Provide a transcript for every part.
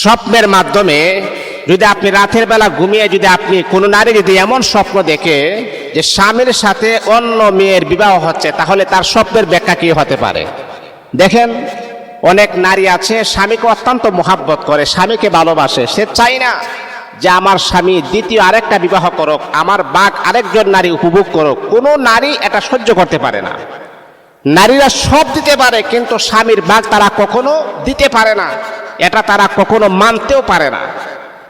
স্বপ্নের মাধ্যমে যদি আপনি রাতের বেলা ঘুমিয়ে যদি আপনি কোনো নারী যদি এমন স্বপ্ন দেখে যে স্বামীর সাথে অন্য মেয়ের বিবাহ হচ্ছে, তাহলে তার স্বপ্নের ব্যাখ্যা কি হতে পারে? দেখেন, অনেক নারী আছে, স্বামীকে অত্যন্ত মোহাব্বত করে, স্বামীকে ভালোবাসে। সে চাই না যে আমার স্বামী দ্বিতীয় আরেকটা বিবাহ করুক, আমার বাঘ আরেকজন নারী উপভোগ করুক। কোনো নারী এটা সহ্য করতে পারে না। নারীরা সব দিতে পারে, কিন্তু স্বামীর বাঘ তারা কখনো দিতে পারে না। এটা তারা কখনো মানতেও পারে না।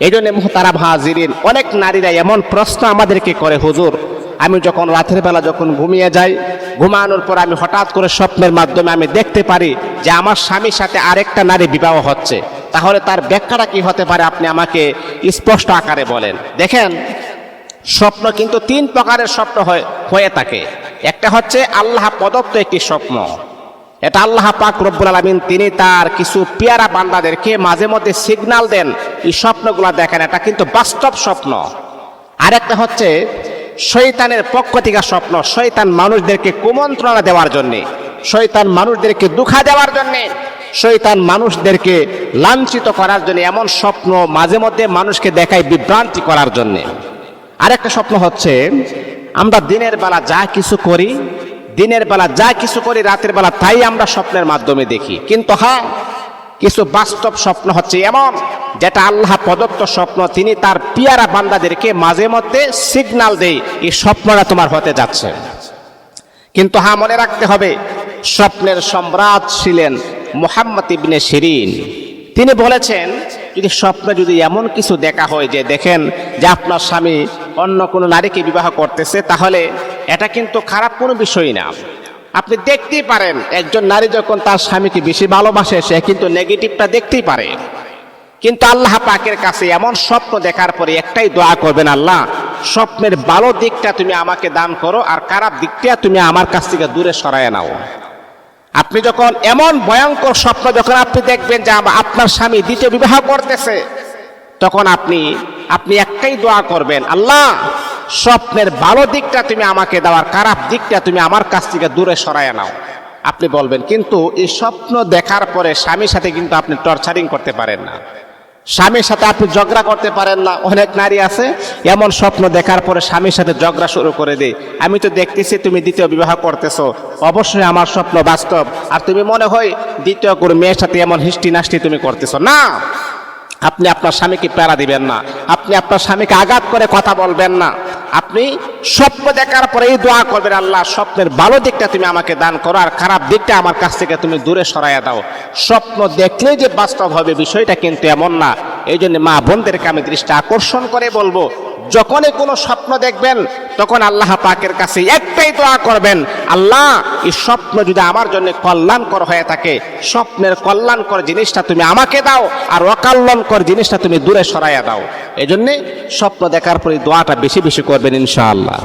এই জন্য তারা ভাজিরিন অনেক নারীরা এমন প্রশ্ন আমাদেরকে করে, হুজুর, আমি যখন রাতের বেলা যখন ঘুমিয়ে যাই, ঘুমানোর পর আমি হঠাৎ করে স্বপ্নের মাধ্যমে আমি দেখতে পারি যে আমার স্বামীর সাথে আরেকটা নারী বিবাহ হচ্ছে। তাহলে তার ব্যাখ্যাটা কি হতে পারে আপনি আমাকে স্পষ্ট আকারে বলেন। দেখেন, স্বপ্ন কিন্তু তিন প্রকারের স্বপ্ন হয়ে থাকে। একটা হচ্ছে আল্লাহ প্রদত্ত একটি স্বপ্ন। এটা আল্লাহ পাক রব্বুল আলমিন, তিনি তার কিছু পেয়ারা বান্দাদেরকে মাঝে মধ্যে সিগনাল দেন। এই স্বপ্নগুলো দেখেন, এটা কিন্তু বাস্তব স্বপ্ন। আরেকটা হচ্ছে, শয়তানের পক্ষ থেকে স্বপ্ন, শয়তান মানুষদেরকে কুমন্ত্রণা দেওয়ার জন্যে, শয়তান মানুষদেরকে দুঃখা দেওয়ার জন্যে, শয়তান মানুষদেরকে লাঞ্ছিত করার জন্য এমন স্বপ্ন মাঝে মধ্যে মানুষকে দেখায় বিভ্রান্তি করার জন্যে। আরেকটা স্বপ্ন হচ্ছে, আমরা দিনের বেলা যা কিছু করি দিনের বেলা যা কিছু করি, রাতের বেলা তাই আমরা স্বপ্নের মাধ্যমে দেখি। কিন্তু হ্যাঁ কিছু বাস্তব স্বপ্ন হচ্ছে এমন, যেটা আল্লাহ প্রদত্ত স্বপ্ন, তিনি তার পিয়ারা বান্দাদেরকে মাঝে মধ্যে সিগনাল দেয়, এই স্বপ্নটা তোমার হতে যাচ্ছে। কিন্তু হ্যাঁ মনে রাখতে হবে, স্বপ্নের সম্রাট ছিলেন মোহাম্মদ ইবনে শিরিন। তিনি বলেছেন, যদি স্বপ্নে যদি এমন কিছু দেখা হয় যে দেখেন যে আপনার স্বামী অন্য কোনো নারীকে বিবাহ করতেছে, তাহলে এটা কিন্তু খারাপ কোনো বিষয় না। আপনি দেখতেই পারেন, একজন নারী যখন তার স্বামীকে বেশি ভালোবাসে, সে কিন্তু নেগেটিভটা দেখতেই পারে। কিন্তু আল্লাহ পাকের কাছে এমন স্বপ্ন দেখার পরে একটাই দোয়া করবেন, আল্লাহ, স্বপ্নের ভালো দিকটা তুমি আমাকে দান করো আর খারাপ দিকটা তুমি আমার কাছ থেকে দূরে সরায় নাও। আপনি যখন এমন ভয়ঙ্কর স্বপ্ন যখন আপনি দেখবেন যে আপনার স্বামী দ্বিতীয় বিবাহ করতেছে, তখন আপনি আপনি একটাই দোয়া করবেন, আল্লাহ স্বপ্নের ভালো দিকটা তুমি আমাকে দেওয়ার খারাপ দিকটা তুমি আমার কাছ থেকে দূরে সরায় নাও। আপনি বলবেন, কিন্তু এই স্বপ্ন দেখার পরে স্বামীর সাথে কিন্তু আপনি টর্চারিং করতে পারেন না। স্বামীর সাথে আপনি ঝগড়া করতে পারেন না। অনেক নারী আছে, এমন স্বপ্ন দেখার পরে স্বামীর সাথে ঝগড়া শুরু করে দেয়। আমি তো দেখতেছি তুমি দ্বিতীয় বিবাহ করতেছো। অবশ্যই আমার স্বপ্ন বাস্তব। আর তুমি মনে হয় দ্বিতীয় কোনো মেয়ের সাথে এমন হিষ্টি নাষ্টি তুমি করতেছো। না! আপনি আপনার স্বামীকে প্যারা দিবেন না। আপনি আপনার স্বামীকে আঘাত করে কথা বলবেন না। আপনি স্বপ্ন দেখার পরে এই দোয়া করবেন, আল্লাহ, স্বপ্নের ভালো দিকটা তুমি আমাকে দান করো আর খারাপ দিকটা আমার কাছ থেকে তুমি দূরে সরাইয়া দাও। স্বপ্ন দেখলে যে বাস্তব হবে বিষয়টা কিন্তু এমন না। এই জন্য মা বোনদেরকে আমি দৃষ্টি আকর্ষণ করে বলব যখনই কোনো স্বপ্ন দেখবেন, তখন আল্লাহ পাকের কাছে একটাই দোয়া করবেন, আল্লাহ, এই স্বপ্ন যদি আমার জন্য কল্যাণকর হয়ে থাকে, স্বপ্নের কল্যাণকর জিনিসটা তুমি আমাকে দাও আর অকল্যাণকর জিনিসটা তুমি দূরে সরাইয়া দাও। এই জন্যে স্বপ্ন দেখার পরে দোয়াটা বেশি বেশি করবেন ইনশাআল্লাহ।